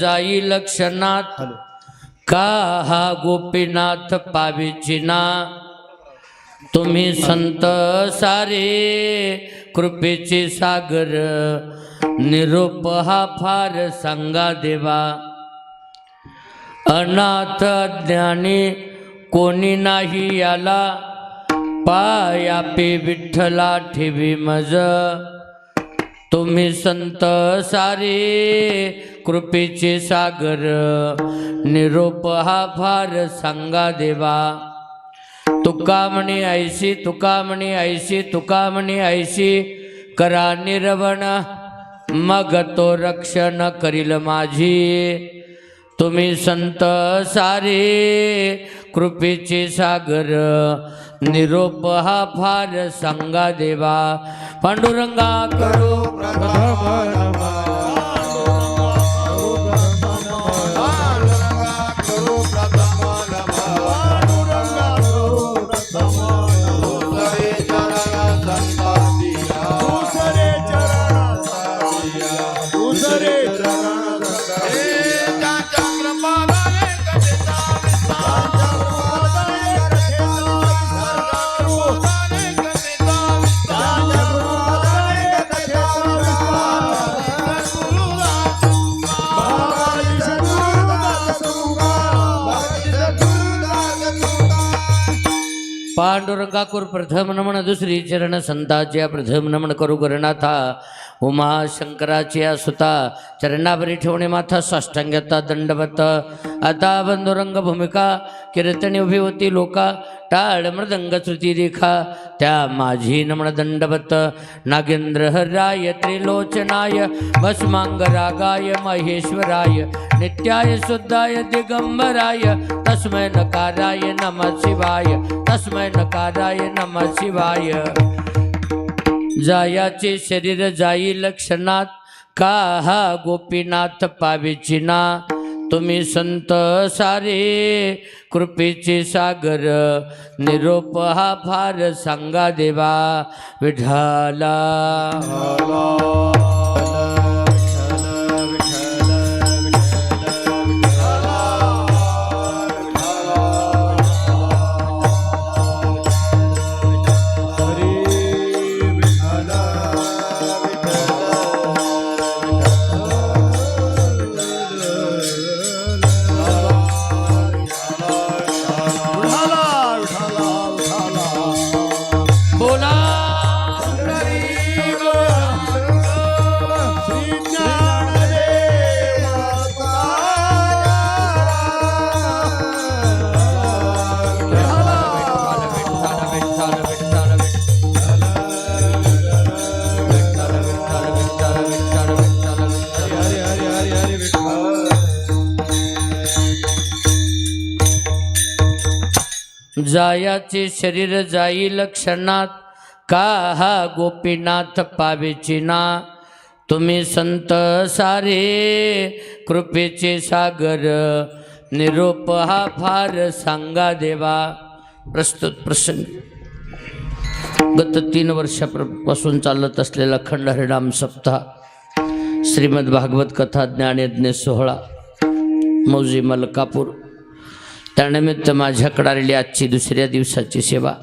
जाई लक्षणात का हा गोपीनाथ पाविचिना. तुम्ही संत सारे कृपेचे सागर निरोप हा फार सांगा देवा. अनाथ ज्ञानी कोणी नाही याला पायापे विठ्ठला ठेवी मज. तुम्ही संत सारे कृपेचे सागर निरोप हा फार सांगा देवा. तुका म्हणे ऐशी तुका म्हणे ऐशी तुका म्हणे ऐशी करा निरवण मग तो रक्षण करील माझी. तुम्ही संत सारे कृपेचे सागर निरोप हा फार सांगा देवा. पांडुरंगा करो पांडुरंगाकुर प्रथम नमन दुसरी चरण संताच्या प्रथम नमन करू गरनाथा. उमा शंकराची सुता चरणावरी ठेवणे माथा साष्टांग्यता दंडवत. आता बंधुरंग भूमिका कीर्तनी उभी होती लोका टाळ मृदंग श्रुती रेखा त्या माझी नम्र दंडवत. नागेंद्र हराय त्रिलोचनाय भस्मांग रागाय महेश्वराय नित्याय शुद्धाय दिगंबराय तस्मै नकाराय नमः शिवाय तस्मै नकाराय नमः शिवाय. जायाचे शरीर जाई लक्षणात का हा गोपीनाथ पाविचिना. तुम्ही संत सारे कृपेचे सागर. निरोप हा फार सांगा देवा विठाला जायाचे शरीर जाई लक्षणात का हा गोपीनाथ पावेचिना तुम्ही संत सारे कृपेचे सागर. निरोप हा फार सांगा देवा. प्रस्तुत प्रसंग. गत तीन वर्षापासून चालत असलेला खंड हरिणाम सप्ताह. श्रीमद भागवत कथा ज्ञानयज्ञ सोहळा. मौजी मलकापूर. त्यानिमित्त माझ्याकडे आलेली आजची दुसऱ्या दिवसाची सेवा.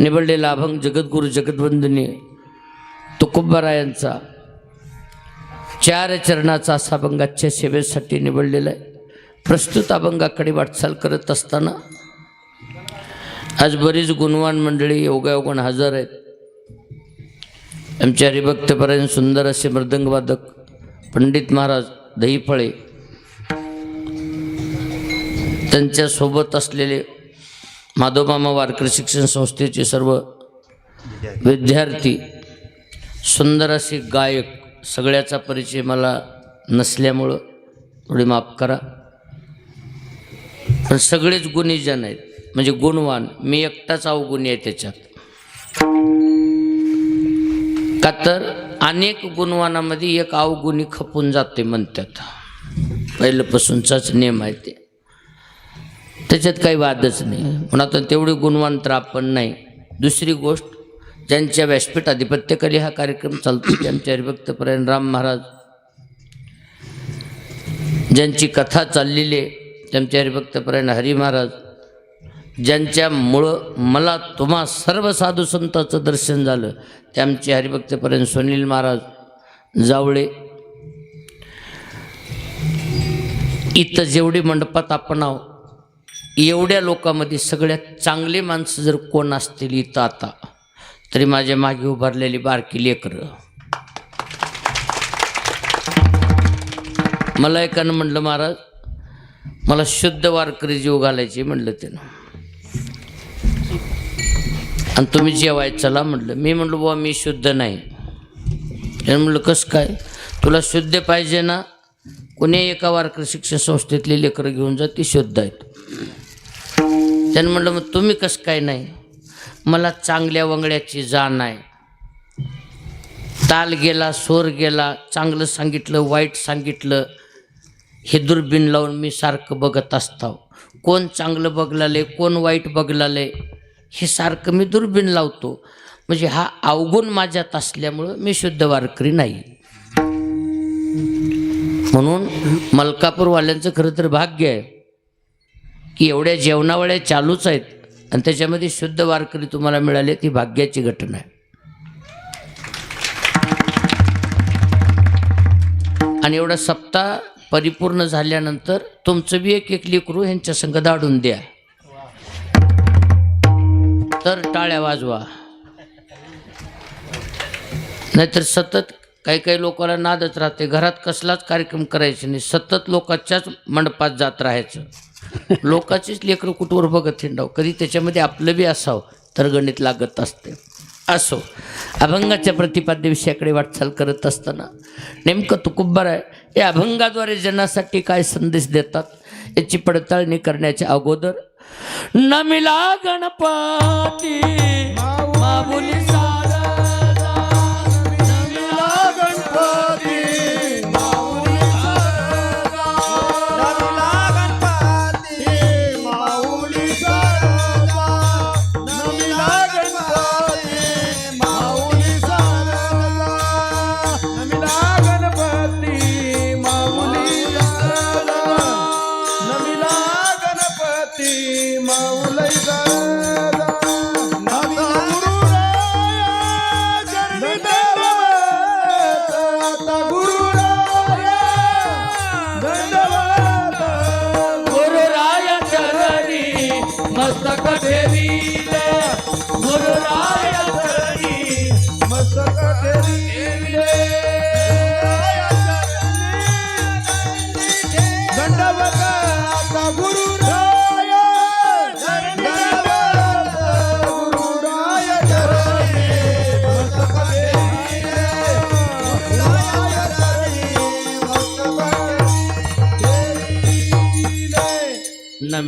निवडलेला अभंग जगद्गुरु जगद्वंदनीय तुकोबारायांचा चार चरणाचा असा अभंग आजच्या सेवेसाठी निवडलेला आहे. प्रस्तुत अभंगाकडे वाटचाल करत असताना आज बरीच गुणवान मंडळी योगायोगण हजर आहेत. आमचे हरिभक्तपर्यंत सुंदर असे मृदंगवादक पंडित महाराज दहीफळे त्यांच्यासोबत असलेले माधोमामा वारकरी शिक्षण संस्थेचे सर्व विद्यार्थी सुंदर असे गायक सगळ्याचा परिचय मला नसल्यामुळं थोडी माफ करा. पण सगळेच गुणीजन आहेत. म्हणजे गुणवान मी एकटाच अवगुणी आहे त्याच्यात. का तर अनेक गुणवानामध्ये एक अवगुणी खपून जाते म्हणतात. पहिल्यापासूनचाच नियम आहे ते. त्याच्यात काही वादच नाही. म्हणून आता तेवढी गुणवान तर आपण नाही. दुसरी गोष्ट ज्यांच्या व्यासपीठ अधिपत्याखाली हा कार्यक्रम चालतो. ते आमचे हरिभक्तपरायण राम महाराज ज्यांची कथा चाललेली आहे त्यांचे हरिभक्तपरायण हरी महाराज ज्यांच्यामुळं मला तुम्हा सर्व साधू संतांचं दर्शन झालं ते आमचे सुनील महाराज जावळे इथं जेवढी मंडपात आपण आहो एवढ्या लोकांमध्ये सगळ्यात चांगले माणसं जर कोण असतील इथं आता तरी माझ्या मागे उभारलेली बारकी लेकरं. मला एकानं म्हणलं महाराज मला शुद्ध वारकरी जीव घालायची म्हणलं त्यानं. आणि तुम्ही जेवाय चला म्हटलं. मी म्हटलं बुवा मी शुद्ध नाही. त्यानं म्हणलं कसं काय? तुला शुद्ध पाहिजे ना? कोणी एका वारकरी शिक्षण संस्थेतली लेकरं घेऊन जा ती शुद्ध आहेत. त्यानं म्हटलं मग तुम्ही कसं काय नाही? मला चांगल्या वंगड्याची जाण आहे ताल गेला स्वर गेला चांगलं सांगितलं वाईट सांगितलं. हे दुर्बीण लावून मी सारखं बघत असतो कोण चांगलं बघलाले कोण वाईट बघलाले हे सारखं मी दुर्बीण लावतो. म्हणजे हा अवगुण माझ्यात असल्यामुळं मी शुद्ध वारकरी नाही. म्हणून मलकापूरवाल्यांचं खरं तर भाग्य आहे. की एवढ्या जेवणावळ्या चालूच आहेत आणि त्याच्यामध्ये शुद्ध वारकरी तुम्हाला मिळाले ती भाग्याची घटना आहे. आणि एवढा सप्ताह परिपूर्ण झाल्यानंतर तुमचं बी एक एक लेकरू ह्यांच्या संग दाडून द्या. तर टाळ्या वाजवा. नाहीतर सतत काही काही लोकांना नादच राहते. घरात कसलाच कार्यक्रम करायचे नाही. सतत लोकांच्याच मंडपात जात राहायचं. लोकांचीच लेकरं कुठवर बघत हिंडाव कधी त्याच्यामध्ये आपलं बी असावं तर गणित लागत असते. असो. अभंगाच्या प्रतिपाद्य विषयाकडे वाटचाल करत असताना नेमकं तुकुब्बर आहे. या अभंगाद्वारे जनासाठी काय संदेश देतात याची पडताळणी करण्याच्या अगोदर नमिला गणपती मस्तक ठेविले गुरुराय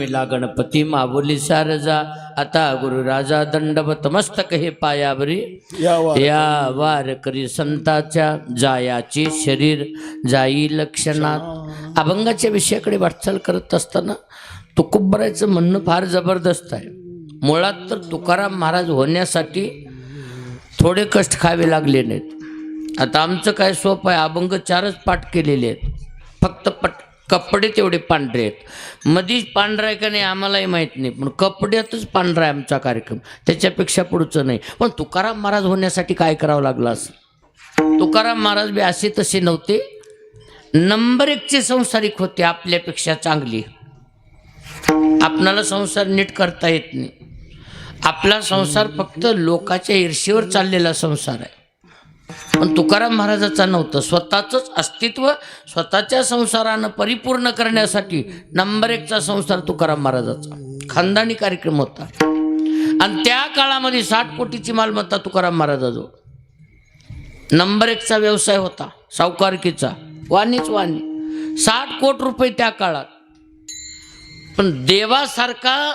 नमिला गणपती माऊली सारजा आता गुरुराजा दंडवत मस्तक हे पायावरी. या वारकरी संताच्या जायाचे शरीर. जाई लक्षणात. अभंगाच्या विषयाकडे वाटचाल करत असताना तुकुब्बरायचं म्हणणं फार जबरदस्त आहे. मुळात तर तुकाराम महाराज होण्यासाठी थोडे कष्ट खावे लागले नाहीत. आता आमचं काय सोपं आहे अभंग चारच पाठ केलेले आहेत. फक्त पट कपडे तेवढे पांढरे आहेत. मधीच पांढरा आहे का नाही आम्हालाही माहीत नाही. पण कपड्यातच पांढरा आहे आमचा कार्यक्रम. त्याच्यापेक्षा पुढचं नाही. पण तुकाराम महाराज होण्यासाठी काय करावं लागलं असं? तुकाराम महाराज बी असे तसे नव्हते. नंबर एकचे संसारिक होते आपल्यापेक्षा चांगली. आपणाला संसार नीट करता येत नाही. आपला संसार फक्त लोकाच्या ईर्षेवर चाललेला संसार आहे. पण तुकाराम महाराजाचा नव्हतं. स्वतःचंच अस्तित्व स्वतःच्या संसारानं परिपूर्ण करण्यासाठी नंबर एकचा संसार तुकाराम महाराजाचा. खानदानी कार्यक्रम होता. आणि त्या काळामध्ये साठ कोटीची मालमत्ता तुकाराम महाराजाजवळ. नंबर एकचा व्यवसाय होता सावकारकीचा. वाणीच वाणी. साठ कोट रुपये त्या काळात. पण देवासारखा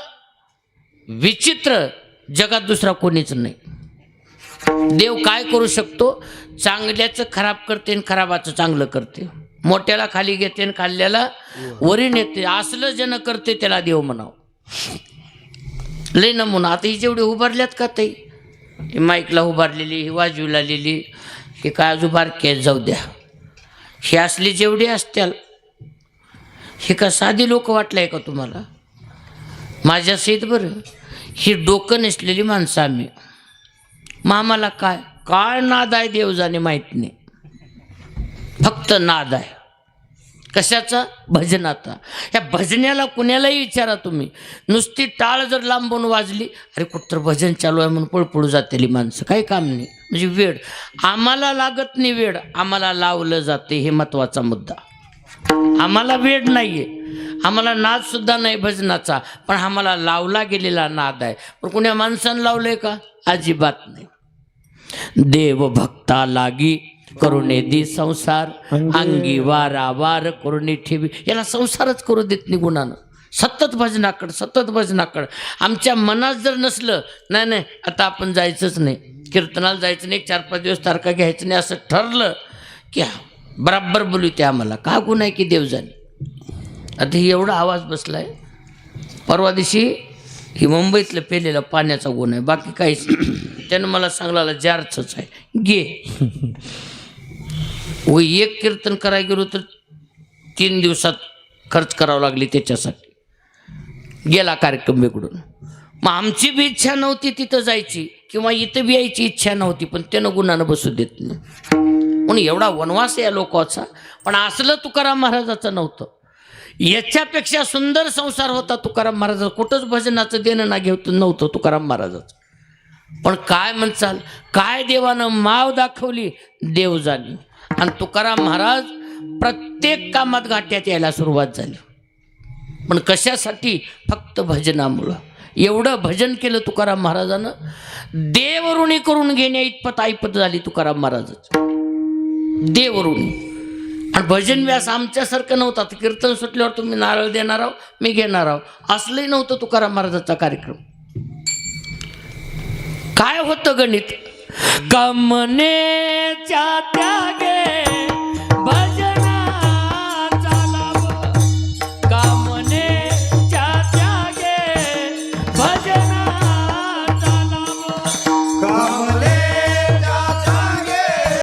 विचित्र जगात दुसरा कोणीच नाही. देव काय करू शकतो? चांगल्याचं खराब करते आणि खराबाचं चांगलं करते. मोठ्याला खाली घेते आणि खाल्ल्याला वरी नेते. असलं जन करते त्याला देव म्हणाव. लय नमुना. आता ही जेवढी उभारल्यात का ताई? माईकला उभारलेली ही वाजवीला लागलेली ही काय आजू बारकी जाऊ द्या. ही असली जेवढी असत्याल हे का साधी लोक वाटलंय का तुम्हाला? माझ्या सहित बरं. ही डोकं नसलेली माणसं आम्ही. मग आम्हाला काय? काय नाद आहे देवजाने माहीत नाही फक्त नाद आहे. कशाचा? भजनाचा. या भजनाला कुणालाही विचारा तुम्ही. नुसती टाळ जर लांबून वाजली अरे कुठं भजन चालू आहे म्हणून पळपळू जातेली माणसं. काही काम नाही. म्हणजे वेळ आम्हाला लागत नाही वेळ आम्हाला लावलं जाते हे महत्त्वाचा मुद्दा. आम्हाला वेळ आहे आम्हाला नादसुद्धा नाही भजनाचा. पण आम्हाला लावला गेलेला नाद आहे. पण कुण्या माणसानं लावलं आहे का? अजिबात नाही. देव भक्ता लागी करुणे दी संसार अंगी वारा वार करुणे ठेवी. याला संसारच करू देत नाही गुणानं. सतत भजनाकड सतत भजनाकड. आमच्या मनात जर नसलं नाही नाही आता आपण जायचंच नाही. कीर्तनाला जायचं नाही एक चार पाच दिवस तारखा घ्यायचं नाही असं ठरलं की बराबर बोलू ते आम्हाला. का गुण आहे की देवजाने? आता ही एवढा आवाज बसलाय. परवा दिवशी ही मुंबईतलं पेलेलं पाण्याचा गुण आहे. बाकी काहीच त्यानं मला सांगला जारचंच आहे. गे व एक कीर्तन करायला गेलो तर तीन दिवसात खर्च करावं लागली त्याच्यासाठी. गेला कार्यक्रम बिघडून. मग आमची बी इच्छा नव्हती तिथं जायची किंवा इथं बी यायची इच्छा नव्हती पण त्यानं गुणानं बसू देत नाही. म्हणून एवढा वनवास या लोकांचा. पण असलं तुकाराम महाराजाचं नव्हतं. याच्यापेक्षा सुंदर संसार होता तुकाराम महाराजाचा. कुठंच भजनाचं देणं ना घेत नव्हतं तुकाराम महाराजाचं. पण काय म्हणचाल? काय देवानं माव दाखवली? देव झाली आणि तुकाराम महाराज प्रत्येक कामात गाठ्यात यायला सुरुवात झाली. पण कशासाठी? फक्त भजनामुळं. एवढं भजन केलं तुकाराम महाराजानं. देवऋणी करून घेण्या इतपत ऐपत झाली तुकाराम महाराजाचं. देवऋणी आणि भजन व्यास आमच्यासारखं नव्हता. कीर्तन सुटल्यावर तुम्ही नारळ देणार आहो मी घेणार आहो. असलंही नव्हतं तुकाराम महाराजाचा कार्यक्रम. काय होतं गणित? कमनेच्या त्यागे